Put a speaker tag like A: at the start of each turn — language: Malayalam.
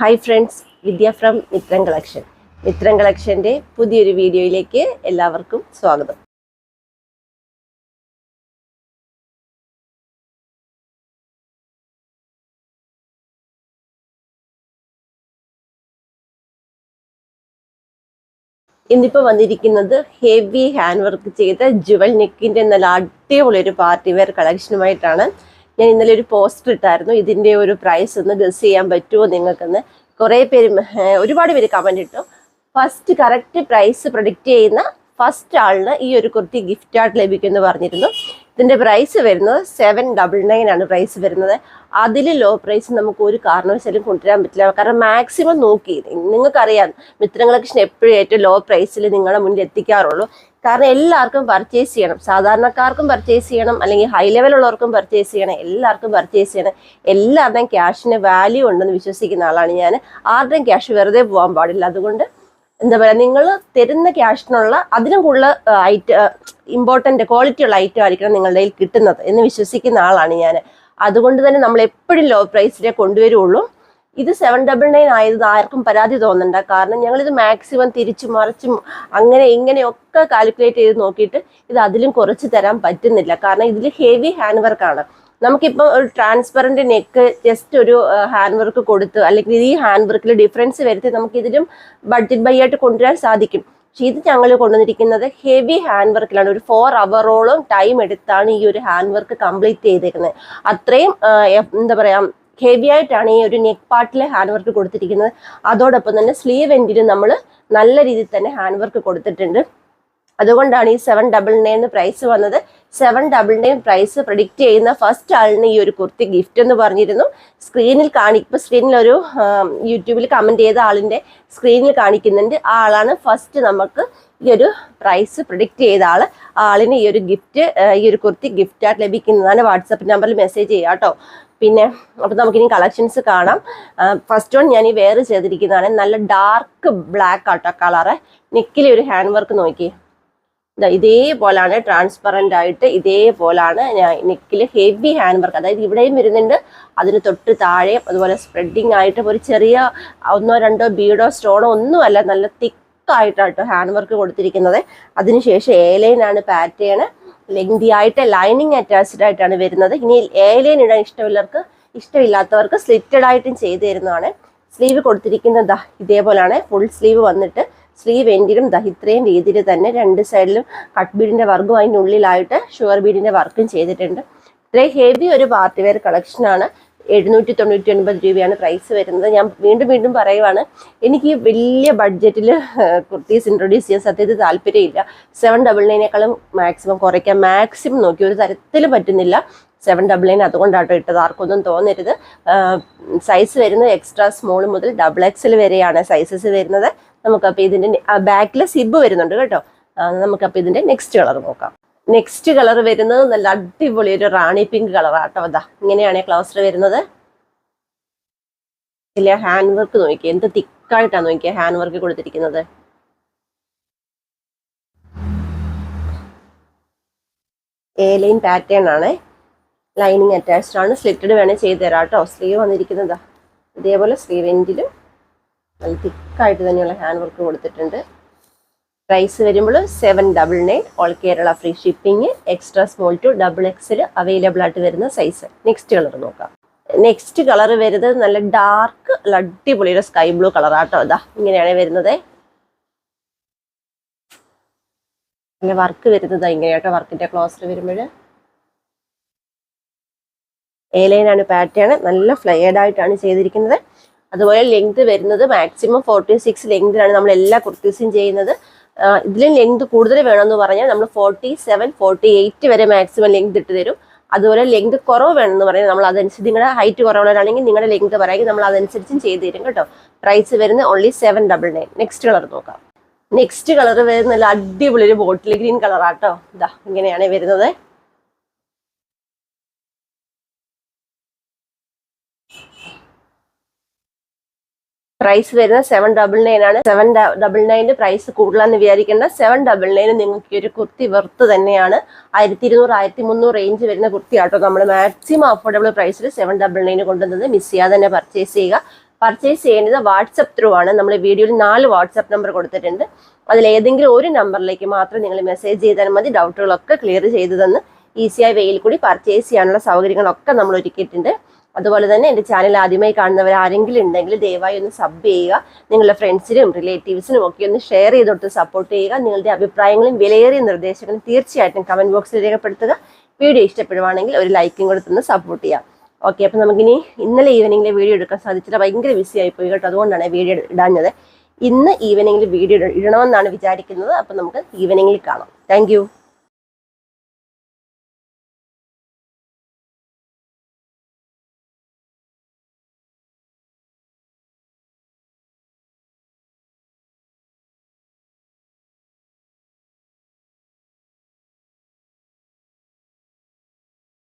A: hi friends Vidya from Mithran collection മിത്രൻ കളക്ഷൻ്റെ പുതിയൊരു വീഡിയോയിലേക്ക് എല്ലാവർക്കും സ്വാഗതം ഇന്നിപ്പോൾ വന്നിരിക്കുന്നത് ഹെവി ഹാൻഡ് വർക്ക് ചെയ്ത ജുവൽ നെക്കിൻ്റെ നല്ല അടിപൊളി ഒരു പാർട്ടി വെയർ കളക്ഷനുമായിട്ടാണ് ഞാൻ ഇന്നലെ ഒരു പോസ്റ്റർ ഇട്ടായിരുന്നു ഇതിൻ്റെ ഒരു പ്രൈസ് ഒന്ന് ഗസ് ചെയ്യാൻ പറ്റുമോ നിങ്ങൾക്കെന്ന് കുറേ പേര് ഒരുപാട് പേര് കമൻറ്റ് ഇട്ടു ഫസ്റ്റ് കറക്റ്റ് പ്രൈസ് പ്രൊഡിക്റ്റ് ചെയ്യുന്ന ഫസ്റ്റ് ആളിന് ഈ ഒരു കുർത്തി ഗിഫ്റ്റ് ആയിട്ട് ലഭിക്കുമെന്ന് പറഞ്ഞിരുന്നു ഇതിൻ്റെ പ്രൈസ് വരുന്നത് സെവൻ ഡബിൾ നയൻ ആണ് പ്രൈസ് വരുന്നത് അതിൽ ലോ പ്രൈസ് നമുക്ക് ഒരു കാരണവശാലും കൊണ്ടുവരാൻ പറ്റില്ല കാരണം മാക്സിമം നോക്കി നിങ്ങൾക്കറിയാം മിത്ര കളക്ഷൻ എപ്പോഴും ഏറ്റവും ലോ പ്രൈസിൽ നിങ്ങളുടെ മുന്നിൽ എത്തിക്കാറുള്ളൂ കാരണം എല്ലാവർക്കും പർച്ചേസ് ചെയ്യണം സാധാരണക്കാർക്കും പർച്ചേസ് ചെയ്യണം അല്ലെങ്കിൽ ഹൈ ലെവൽ ഉള്ളവർക്കും പർച്ചേസ് ചെയ്യണം എല്ലാവർക്കും പർച്ചേസ് ചെയ്യണം എല്ലാവരുടെയും ക്യാഷിന് വാല്യൂ ഉണ്ടെന്ന് വിശ്വസിക്കുന്ന ആളാണ് ഞാൻ ആരുടെയും ക്യാഷ് വെറുതെ പോകാൻ പാടില്ല അതുകൊണ്ട് എന്താ പറയുക നിങ്ങൾ തരുന്ന ക്യാഷിനുള്ള അതിലും കൂടുതൽ ഐറ്റ ഇമ്പോർട്ടൻ്റ് ക്വാളിറ്റി ഉള്ള ഐറ്റം ആയിരിക്കണം നിങ്ങളുടെ കയ്യിൽ കിട്ടുന്നത് എന്ന് വിശ്വസിക്കുന്ന ആളാണ് ഞാൻ അതുകൊണ്ട് തന്നെ നമ്മൾ എപ്പോഴും ലോ പ്രൈസിലേ കൊണ്ടുവരുള്ളൂ ഇത് സെവൻ ഡബിൾ നയൻ ആയത് ആർക്കും പരാതി തോന്നണ്ട കാരണം ഞങ്ങളിത് മാക്സിമം തിരിച്ചു മറിച്ചും അങ്ങനെ ഇങ്ങനെയൊക്കെ കാൽക്കുലേറ്റ് ചെയ്ത് നോക്കിയിട്ട് ഇത് അതിലും കുറച്ച് തരാൻ പറ്റുന്നില്ല കാരണം ഇതിൽ ഹെവി ഹാൻഡ് വർക്കാണ് നമുക്കിപ്പോൾ ഒരു ട്രാൻസ്പെറൻറ്റ് നെക്ക് ജസ്റ്റ് ഒരു ഹാൻഡ് വർക്ക് കൊടുത്ത് അല്ലെങ്കിൽ ഈ ഹാൻഡ് വർക്കിൽ ഡിഫറൻസ് വരുത്തി നമുക്കിതിലും ബഡ്ജറ്റ് ബൈ ആയിട്ട് കൊണ്ടുവരാൻ സാധിക്കും പക്ഷേ ഇത് ഞങ്ങൾ കൊണ്ടുവന്നിരിക്കുന്നത് ഹെവി ഹാൻഡ് വർക്കിലാണ് ഒരു ഫോർ അവറോളം ടൈം എടുത്താണ് ഈ ഒരു ഹാൻഡ് വർക്ക് കംപ്ലീറ്റ് ചെയ്തിരിക്കുന്നത് അത്രയും എന്താ പറയുക ഹെവി ആയിട്ടാണ് ഈ ഒരു നെക്ക് പാർട്ടിലെ ഹാൻഡ് വർക്ക് കൊടുത്തിരിക്കുന്നത് അതോടൊപ്പം തന്നെ സ്ലീവ് എൻഡിൽ നമ്മൾ നല്ല രീതിയിൽ തന്നെ ഹാൻഡ് വർക്ക് കൊടുത്തിട്ടുണ്ട് അതുകൊണ്ടാണ് ഈ സെവൻ ഡബിൾ നയൻ പ്രൈസ് വന്നത് seven double nine price predict ചെയ്യുന്ന ഫസ്റ്റ് ആളിന് ഈ ഒരു കുർത്തി ഗിഫ്റ്റ് എന്ന് പറഞ്ഞിരുന്നു സ്ക്രീനിൽ കാണിക്കുമ്പോൾ സ്ക്രീനിൽ ഒരു യൂട്യൂബിൽ കമൻറ്റ് ചെയ്ത ആളിൻ്റെ സ്ക്രീനിൽ കാണിക്കുന്നുണ്ട് ആ ആളാണ് ഫസ്റ്റ് നമുക്ക് ഈ ഒരു പ്രൈസ് പ്രൊഡിക്റ്റ് ചെയ്ത ആൾ ആളിന് ഈ ഒരു ഗിഫ്റ്റ് ഈ ഒരു കുർത്തി ഗിഫ്റ്റായിട്ട് ലഭിക്കുന്നതാണ് വാട്സപ്പ് നമ്പറിൽ മെസ്സേജ് ചെയ്യാം കേട്ടോ പിന്നെ അപ്പോൾ നമുക്കിനി കളക്ഷൻസ് കാണാം ഫസ്റ്റ് വൺ ഞാൻ ഈ വെയർ ചെയ്തിരിക്കുന്നതാണ് നല്ല ഡാർക്ക് ബ്ലാക്ക് ആട്ടോ കളറ് നെക്കിലെ ഒരു ഹാൻഡ് വർക്ക് നോക്കി ഇതേപോലാണ് ട്രാൻസ്പെറൻ്റ് ആയിട്ട് ഇതേപോലാണ് നെക്കിൽ ഹെവി ഹാൻഡ് വർക്ക് അതായത് ഇവിടെയും വരുന്നുണ്ട് അതിന് തൊട്ട് താഴെ അതുപോലെ സ്പ്രെഡിങ് ആയിട്ട് ഒരു ചെറിയ ഒന്നോ രണ്ടോ ബീഡോ സ്റ്റോണോ ഒന്നുമല്ല നല്ല കേട്ടോ ഹാൻഡ് വർക്ക് കൊടുത്തിരിക്കുന്നത് അതിനുശേഷം ഏലൈനാണ് പാറ്റേൺ ലെങ്തി ആയിട്ട് ലൈനിങ് അറ്റാച്ച്ഡ് ആയിട്ടാണ് വരുന്നത് ഇനി ഏലൈൻ ഇടാൻ ഇഷ്ടമുള്ളവർക്ക് ഇഷ്ടമില്ലാത്തവർക്ക് സ്ലിറ്റഡ് ആയിട്ടും ചെയ്തു തരുന്നതാണ് സ്ലീവ് കൊടുത്തിരിക്കുന്നത് ഇതേപോലെയാണ് ഫുൾ സ്ലീവ് വന്നിട്ട് സ്ത്രീ വെൻറ്റിലും ദഹിത്രയും രീതിയിൽ തന്നെ രണ്ട് സൈഡിലും കട്ട് ബീഡിൻ്റെ വർക്കും ഉള്ളിലായിട്ട് ഷുഗർ ബീഡിന്റെ വർക്കും ചെയ്തിട്ടുണ്ട് ഇത്രയും ഹെവി ഒരു പാർട്ടി വെയർ കളക്ഷനാണ് എഴുന്നൂറ്റി തൊണ്ണൂറ്റി ഒൻപത് രൂപയാണ് പ്രൈസ് വരുന്നത് ഞാൻ വീണ്ടും വീണ്ടും പറയുവാണ് എനിക്ക് വലിയ ബഡ്ജറ്റിൽ കുർത്തീസ് ഇൻട്രൊഡ്യൂസ് ചെയ്യാൻ സത്യത്തിൽ താല്പര്യമില്ല സെവൻ ഡബിൾ നയനേക്കാളും മാക്സിമം കുറയ്ക്കാം മാക്സിമം നോക്കി ഒരു തരത്തിലും പറ്റുന്നില്ല സെവൻ ഡബിൾ നയൻ അതുകൊണ്ടാട്ടോ ഇട്ടത് ആർക്കൊന്നും തോന്നരുത് സൈസ് വരുന്നത് എക്സ്ട്രാ സ്മോൾ മുതൽ ഡബിൾ എക്സിൽ വരെയാണ് സൈസസ് വരുന്നത് നമുക്കപ്പോൾ ഇതിൻ്റെ ബാക്കിൽ സിബ് വരുന്നുണ്ട് കേട്ടോ നമുക്കപ്പോൾ ഇതിൻ്റെ നെക്സ്റ്റ് കളർ നോക്കാം നെക്സ്റ്റ് കളർ വരുന്നത് നല്ല അടിപൊളി ഒരു റാണി പിങ്ക് കളറാട്ടോ അതാ ഇങ്ങനെയാണ് ക്ലോസർ വരുന്നത് ഇല്ല ഹാൻഡ് വർക്ക് നോക്കി എന്ത് തിക്കായിട്ടാണ് നോക്കിയ ഹാൻഡ് വർക്ക് കൊടുത്തിരിക്കുന്നത് ഏലൈൻ പാറ്റേൺ ആണ് ലൈനിങ് അറ്റാച്ച്ഡ് ആണ് സ്ലിറ്റഡ് വേണേൽ ചെയ്തു തരാം കേട്ടോ സ്ലീവ് വന്നിരിക്കുന്നതാ ഇതേപോലെ സ്ലീവ് എൻഡിലും നല്ല തിക്കായിട്ട് തന്നെയുള്ള ഹാൻഡ് വർക്ക് കൊടുത്തിട്ടുണ്ട് പ്രൈസ് വരുമ്പോൾ seven double nine all Kerala free shipping extra small to double എക്സിൽ അവൈലബിൾ ആയിട്ട് വരുന്ന സൈസ് നെക്സ്റ്റ് കളർ നോക്കാം നെക്സ്റ്റ് കളർ വരുന്നത് നല്ല ഡാർക്ക് ലഡ്ഡി ഒരു സ്കൈ ബ്ലൂ ആട്ടോ അതാ ഇങ്ങനെയാണ് വരുന്നത് പിന്നെ വർക്ക് വരുന്നത് ഇങ്ങനെയാട്ടോ വർക്കിന്റെ ക്ലോസർ വരുമ്പോൾ ഏലൈനാണ് പാറ്റേൺ നല്ല ഫ്ലയേഡായിട്ടാണ് ആയിട്ടാണ് ചെയ്തിരിക്കുന്നത് അതുപോലെ ലെങ്ത് വരുന്നത് മാക്സിമം ഫോർട്ടി സിക്സ് ലെങ്തിലാണ് നമ്മൾ എല്ലാ കുർത്തീസും ചെയ്യുന്നത് ഇതിലും ലെങ്ത് കൂടുതൽ വേണമെന്ന് പറഞ്ഞാൽ നമ്മൾ ഫോർട്ടി സെവൻ ഫോർട്ടി എയ്റ്റ് വരെ മാക്സിമം ലെങ്ത് ഇട്ട് തരും അതുപോലെ ലെങ്ത് കുറവ് വേണമെന്ന് പറഞ്ഞാൽ നമ്മൾ അതനുസരിച്ച് നിങ്ങളുടെ ഹൈറ്റ് കുറവുള്ളവരാണെങ്കിൽ നിങ്ങളുടെ ലെങ്ത് പറയുക നമ്മൾ അതനുസരിച്ചും ചെയ്തു തരും കേട്ടോ പ്രൈസ് വരുന്നത് only seven double nine next colour നോക്കാം നെക്സ്റ്റ് കളർ വരുന്ന നല്ല അടിപൊളി ഒരു ബോട്ടിൽ ഗ്രീൻ കളറാട്ടോ ഇതാ ഇങ്ങനെയാണ് വരുന്നത് പ്രൈസ് വരുന്നത് സെവൻ ഡബിൾ നയൻ ആണ് സെവൻ ഡബിൾ നയൻ്റെ പ്രൈസ് കൂടുതലാന്ന് വിചാരിക്കേണ്ട സെവൻ ഡബിൾ നയൻ നിങ്ങൾക്ക് ഒരു കുർത്തി വെറുത്ത് തന്നെയാണ് ആയിരത്തി ഇരുന്നൂറ് ആയിരത്തി മുന്നൂറ് റേഞ്ച് വരുന്ന കുർത്തിയാട്ടോ നമ്മൾ മാക്സിമം അഫോർഡബിൾ പ്രൈസിൽ സെവൻ ഡബിൾ നയൻ കൊണ്ടുവന്നത് മിസ് ചെയ്യാതെ തന്നെ പർച്ചേസ് ചെയ്യുക പർച്ചേസ് ചെയ്യേണ്ടത് വാട്സപ്പ് ത്രൂ ആണ് നമ്മൾ വീഡിയോയിൽ നാല് വാട്സപ്പ് നമ്പർ കൊടുത്തിട്ടുണ്ട് അതിൽ ഏതെങ്കിലും ഒരു നമ്പറിലേക്ക് മാത്രം നിങ്ങൾ മെസ്സേജ് ചെയ്താൽ മതി ഡൗട്ടുകളൊക്കെ ക്ലിയർ ചെയ്തു തന്ന് ഈസിയായി വെയിൽ കൂടി പർച്ചേസ് ചെയ്യാനുള്ള സൗകര്യങ്ങളൊക്കെ നമ്മൾ ഒരുക്കിയിട്ടുണ്ട് അതുപോലെ തന്നെ എൻ്റെ ചാനൽ ആദ്യമായി കാണുന്നവർ ആരെങ്കിലും ഉണ്ടെങ്കിൽ ദയവായി ഒന്ന് സബ് ചെയ്യുക നിങ്ങളുടെ ഫ്രണ്ട്സിനും റിലേറ്റീവ്സിനും ഒക്കെ ഒന്ന് ഷെയർ ചെയ്ത് സപ്പോർട്ട് ചെയ്യുക നിങ്ങളുടെ അഭിപ്രായങ്ങളും വിലയേറിയ നിർദ്ദേശങ്ങളും തീർച്ചയായിട്ടും കമൻറ്റ് ബോക്സിൽ രേഖപ്പെടുത്തുക വീഡിയോ ഇഷ്ടപ്പെടുവാണെങ്കിൽ ഒരു ലൈക്കും കൊടുത്തൊന്ന് സപ്പോർട്ട് ചെയ്യാം ഓക്കെ അപ്പം നമുക്കിനി ഇന്നലെ ഈവനിങ്ങിലെ വീഡിയോ എടുക്കാൻ സാധിച്ചില്ല ഭയങ്കര ബിസി ആയിപ്പോയി കേട്ടോ അതുകൊണ്ടാണ് വീഡിയോ ഇടാഞ്ഞത് ഇന്ന് ഈവനിങ്ങിൽ വീഡിയോ ഇടണമെന്നാണ് വിചാരിക്കുന്നത് അപ്പം നമുക്ക് ഈവനിങ്ങിൽ കാണാം താങ്ക്